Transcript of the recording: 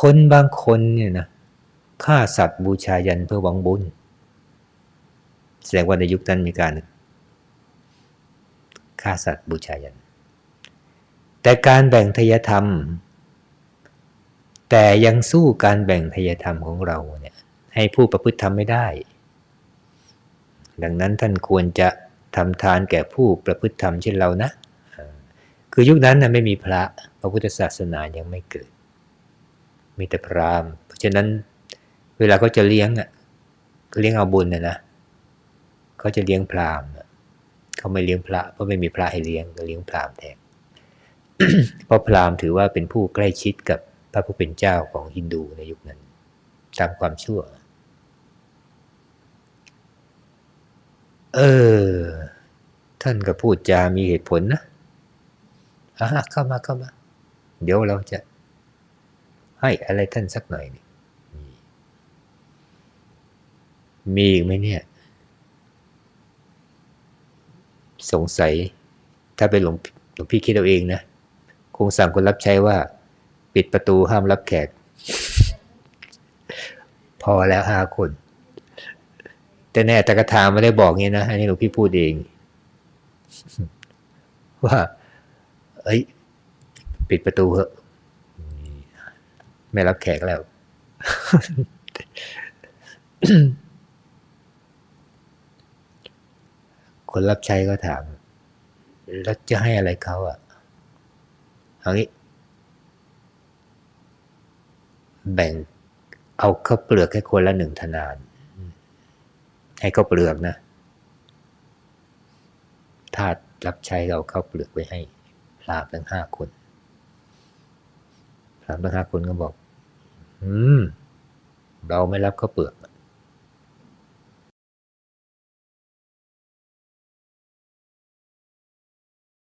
คนบางคนเนี่ยนะฆ่าสัตว์บูชายันเพื่อหวังบุญ แสดงว่าในยุคนั้นมีการฆ่าสัตว์บูชายัน แต่การแบ่งทายธรรม แต่ยังสู้การแบ่งทายธรรมของเราเนี่ยให้ผู้ประพฤติธรรมไม่ได้ ดังนั้นท่านควรจะทำทานแก่ผู้ประพฤติธรรมเช่นเรานะ คือยุคนั้นนะไม่มีพระพระพุทธศาสนายังไม่เกิด มีแต่พราหมณ์เพราะฉะนั้นเวลาเขาจะเลี้ยงอะเลี้ยงเอาบุญนะนะเขาจะเลี้ยงพราหมณ์เขาไม่เลี้ยงพระเพราะไม่มีพระให้เลี้ยงก็เลี้ยงพราหมณ์แทนเพราะพราหมณ์ถือว่าเป็นผู้ใกล้ชิดกับพระผู้เป็นเจ้าของฮินดูในยุคนั้น ตามความชั่ว เออ ท่านก็พูดจามีเหตุผลนะอะเข้ามาเข้ามา เดี๋ยวเราจะ ให้อะไรท่านสักหน่อยนี่มีอีกไหมเนี่ย สงสัย ถ้าเป็นหลวงหลวงพี่คิดเอาเองนะ คงสั่งคนรับใช้ว่า ปิดประตูห้ามรับแขก พอแล้วห้าคน แต่แน่แต่กระถามไม่ได้บอกงี้นะ อันนี้หลวงพี่พูดเอง ว่า เอ้ย ปิดประตูเหอะ ไม่รับแขกแล้ว คนรับใช้ก็ถาม แล้วจะให้อะไรเขาอะเอางี้ แบ่งเอาข้าวเปลือกให้คนละหนึ่งธนาน ให้ข้าวเปลือกนะทาสรับใช้เราข้าวเปลือกไว้ให้พรามทั้งห้าคน สามทั้งห้าคนก็บอก อืม เราไม่รับข้าวเปลือก